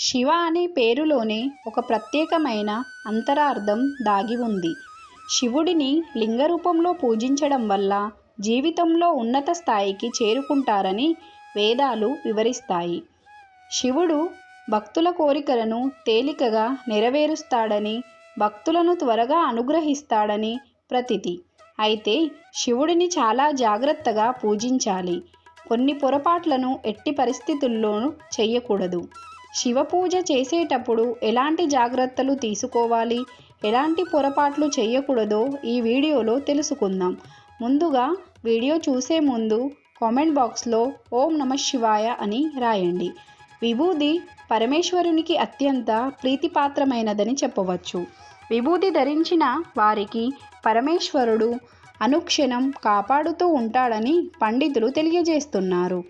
శివ అనే పేరులోనే ఒక ప్రత్యేకమైన అంతరార్థం దాగి ఉంది. శివుడిని లింగ రూపంలో పూజించడం వల్ల జీవితంలో ఉన్నత స్థాయికి చేరుకుంటారని వేదాలు వివరిస్తాయి. శివుడు భక్తుల కోరికలను తేలికగా నెరవేరుస్తాడని భక్తులను త్వరగా అనుగ్రహిస్తాడని ప్రతితి. అయితే శివుడిని చాలా జాగ్రత్తగా పూజించాలి. కొన్ని పొరపాట్లను ఎట్టి పరిస్థితుల్లోనూ చేయకూడదు శివ పూజ చేసేటప్పుడు ఎలాంటి జాగ్రత్తలు తీసుకోవాలి? ఎలాంటి పొరపాట్లు చేయకూడదో ఈ వీడియోలో తెలుసుకుందాం. ముందుగా వీడియో చూసే ముందు కామెంట్ బాక్స్లో ఓం నమ శివాయ అని రాయండి. విభూది పరమేశ్వరునికి అత్యంత ప్రీతిపాత్రమైనదని చెప్పవచ్చు. విభూది ధరించిన వారికి పరమేశ్వరుడు అనుక్షణం కాపాడుతూ ఉంటాడని పండితులు తెలియజేస్తున్నారు.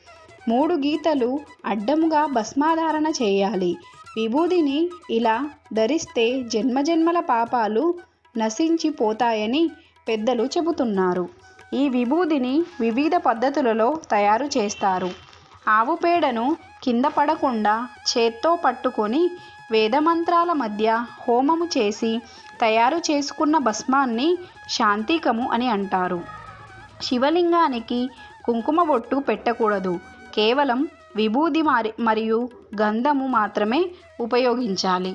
మూడు గీతలు అడ్డముగా భస్మాధారణ చేయాలి. విభూదిని ఇలా ధరిస్తే జన్మజన్మల పాపాలు నశించిపోతాయని పెద్దలు చెబుతున్నారు. ఈ విభూదిని వివిధ పద్ధతులలో తయారు చేస్తారు. ఆవు పేడను కింద పడకుండా చేత్తో పట్టుకొని వేదమంత్రాల మధ్య హోమము చేసి తయారు చేసుకున్న భస్మాన్ని శాంతికము అని అంటారు. శివలింగానికి కుంకుమ బొట్టు పెట్టకూడదు. కేవలం విభూది మరి మరియు గంధము మాత్రమే ఉపయోగించాలి.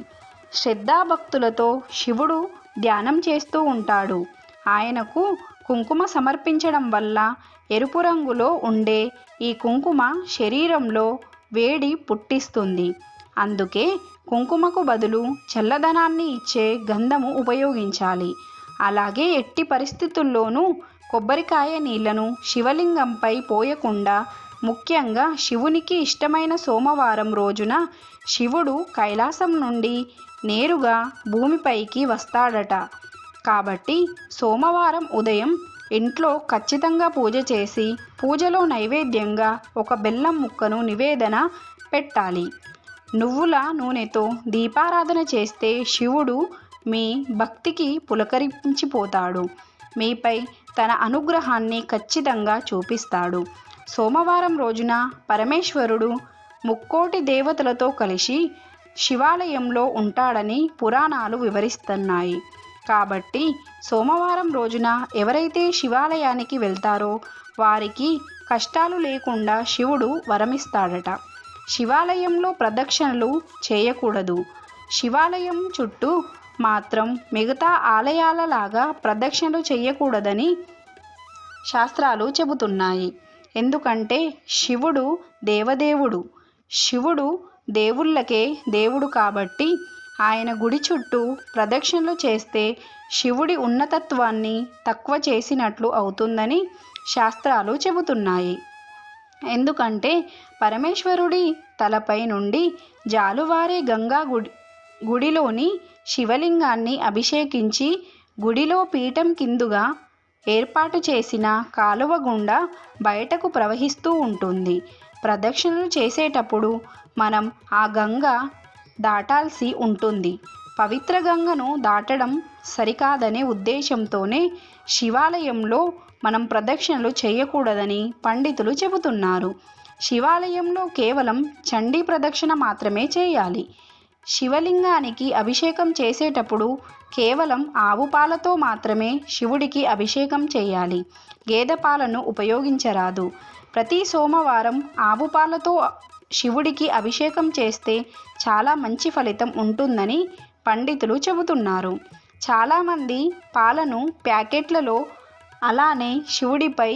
శ్రద్ధాభక్తులతో శివుడు ధ్యానం చేస్తూ ఉంటాడు. ఆయనకు కుంకుమ సమర్పించడం వల్ల ఎరుపు రంగులో ఉండే ఈ కుంకుమ శరీరంలో వేడి పుట్టిస్తుంది. అందుకే కుంకుమకు బదులు చల్లదనాన్ని ఇచ్చే గంధము ఉపయోగించాలి. అలాగే ఎట్టి పరిస్థితుల్లోనూ కొబ్బరికాయ నీళ్ళను శివలింగంపై పోయకుండా ముఖ్యంగా శివునికి ఇష్టమైన సోమవారం రోజున శివుడు కైలాసం నుండి నేరుగా భూమిపైకి వస్తాడట. కాబట్టి సోమవారం ఉదయం ఇంట్లో ఖచ్చితంగా పూజ చేసి పూజలో నైవేద్యంగా ఒక బెల్లం ముక్కను నివేదన పెట్టాలి. నువ్వుల నూనెతో దీపారాధన చేస్తే శివుడు మీ భక్తికి పులకరించిపోతాడు. మీపై తన అనుగ్రహాన్ని ఖచ్చితంగా చూపిస్తాడు. సోమవారం రోజున పరమేశ్వరుడు ముక్కోటి దేవతలతో కలిసి శివాలయంలో ఉంటాడని పురాణాలు వివరిస్తున్నాయి. కాబట్టి సోమవారం రోజున ఎవరైతే శివాలయానికి వెళ్తారో వారికి కష్టాలు లేకుండా శివుడు వరమిస్తాడట. శివాలయంలో ప్రదక్షిణలు చేయకూడదు. శివాలయం చుట్టూ మాత్రం మిగతా ఆలయాలలాగా ప్రదక్షిణలు చేయకూడదని శాస్త్రాలు చెబుతున్నాయి. ఎందుకంటే శివుడు దేవదేవుడు. శివుడు దేవుళ్ళకే దేవుడు కాబట్టి ఆయన గుడి చుట్టూ ప్రదక్షిణలు చేస్తే శివుడి ఉన్నతత్వాన్ని తక్కువ చేసినట్లు అవుతుందని శాస్త్రాలు చెబుతున్నాయి. ఎందుకంటే పరమేశ్వరుడి తలపై నుండి జాలువారే గంగా గుడి గుడిలోని శివలింగాన్ని అభిషేకించి గుడిలో పీఠం కిందుగా ఏర్పాటు చేసిన కాలువ గుండా బయటకు ప్రవహిస్తూ ఉంటుంది. ప్రదక్షిణలు చేసేటప్పుడు మనం ఆ గంగ దాటాల్సి ఉంటుంది. పవిత్ర గంగను దాటడం సరికాదనే ఉద్దేశంతోనే శివాలయంలో మనం ప్రదక్షిణలు చేయకూడదని పండితులు చెబుతున్నారు. శివాలయంలో కేవలం చండీ ప్రదక్షిణ మాత్రమే చేయాలి. శివలింగానికి అభిషేకం చేసేటప్పుడు కేవలం ఆవు పాలతో మాత్రమే శివుడికి అభిషేకం చేయాలి. గేదె పాలను ఉపయోగించరాదు. ప్రతి సోమవారం ఆవు పాలతో శివుడికి అభిషేకం చేస్తే చాలా మంచి ఫలితం ఉంటుందని పండితులు చెబుతున్నారు. చాలామంది పాలను ప్యాకెట్లలో అలానే శివుడిపై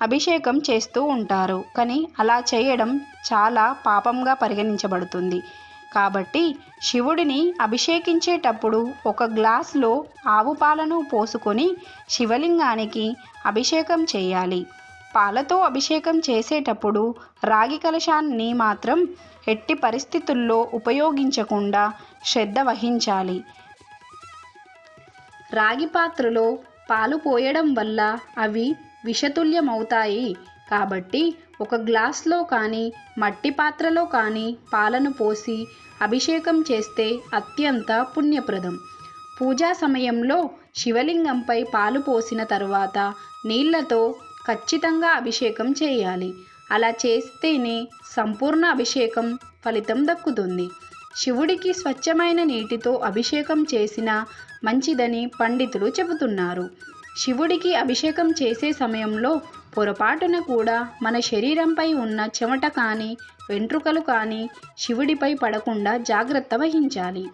అభిషేకం చేస్తూ ఉంటారు. కానీ అలా చేయడం చాలా పాపంగా పరిగణించబడుతుంది. కాబట్టి శివుడిని అభిషేకించేటప్పుడు ఒక గ్లాసులో ఆవు పాలను పోసుకొని శివలింగానికి అభిషేకం చేయాలి. పాలతో అభిషేకం చేసేటప్పుడు రాగి కలశాన్ని మాత్రం ఎట్టి పరిస్థితుల్లో ఉపయోగించకుండా శ్రద్ధ వహించాలి. రాగి పాత్రలో పాలు పోయడం వల్ల అవి విషతుల్యమవుతాయి. కాబట్టి ఒక గ్లాస్లో కానీ మట్టి పాత్రలో కానీ పాలను పోసి అభిషేకం చేస్తే అత్యంత పుణ్యప్రదం. పూజా సమయంలో శివలింగంపై పాలు పోసిన తరువాత నీళ్ళతో ఖచ్చితంగా అభిషేకం చేయాలి. అలా చేస్తేనే సంపూర్ణ అభిషేకం ఫలితం దక్కుతుంది. శివుడికి స్వచ్ఛమైన నీటితో అభిషేకం చేసిన మంచిదని పండితులు చెబుతున్నారు. శివుడికి అభిషేకం చేసే సమయంలో పొరపాటున కూడా మన శరీరంపై ఉన్న చెమట కానీ వెంట్రుకలు కానీ శివుడిపై పడకుండా జాగ్రత్త వహించాలి.